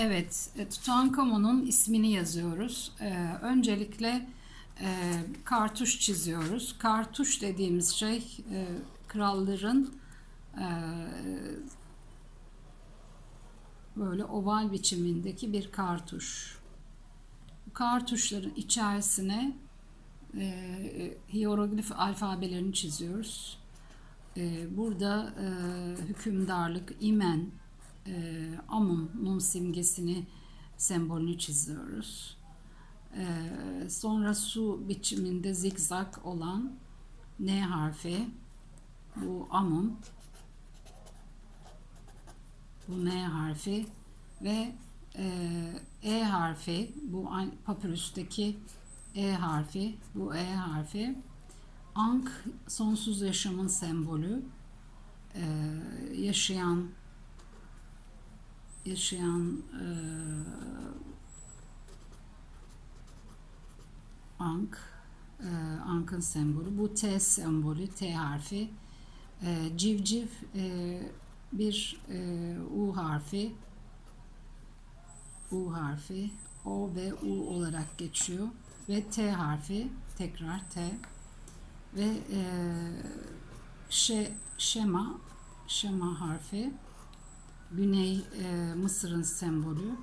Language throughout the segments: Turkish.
Evet, e, Tutankamon'un ismini yazıyoruz. Ee, öncelikle e, kartuş çiziyoruz. Kartuş dediğimiz şey e, kralların e, böyle oval biçimindeki bir kartuş. Bu kartuşların içerisine e, hieroglif alfabelerini çiziyoruz. E, burada e, hükümdarlık, imen, e, amum, mum simgesini, sembolünü çiziyoruz. E, sonra su biçiminde zigzag olan N harfi, bu amum, bu N harfi ve e, E harfi, bu papyrustaki E harfi, bu E harfi. Ankh sonsuz yaşamın sembolü. E, yaşayan yaşayan e, Ankh e, Ankh'ın sembolü. Bu T sembolü, T harfi. E, civciv e, bir e, U harfi. U harfi. O ve U olarak geçiyor. Ve T harfi. Tekrar T. Ve e, şe, şema şema harfi. Güney e, Mısır'ın sembolü.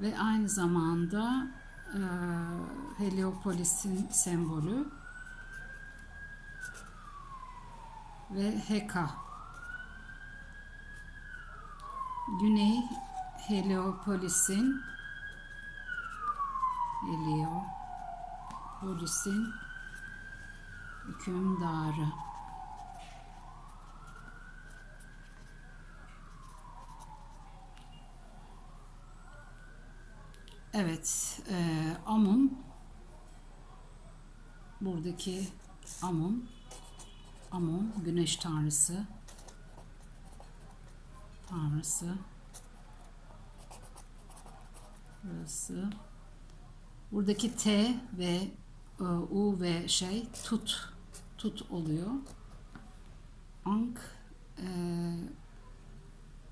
Ve aynı zamanda e, Heliopolis'in sembolü. Ve Heka. Güney Heliopolis'in Heliopolis'in hükümdarı. Evet, e, Amun buradaki Amun Amun güneş tanrısı. Tanrısı. Burası. Buradaki T ve e, U ve şey tut. Tut oluyor. Ank e,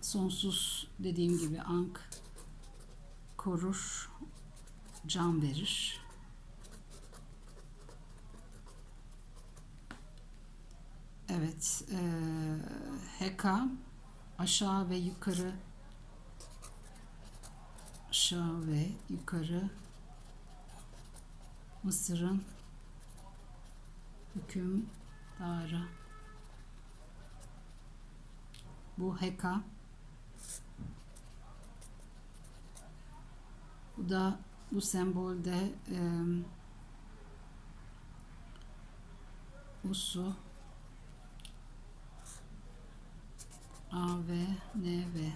sonsuz dediğim gibi Ank korur, can verir. Evet, e, Heka aşağı ve yukarı aşağı ve yukarı Mısır'ın hükümdarı. Bu Heka. Bu da bu sembolde e, Usu A ve N ve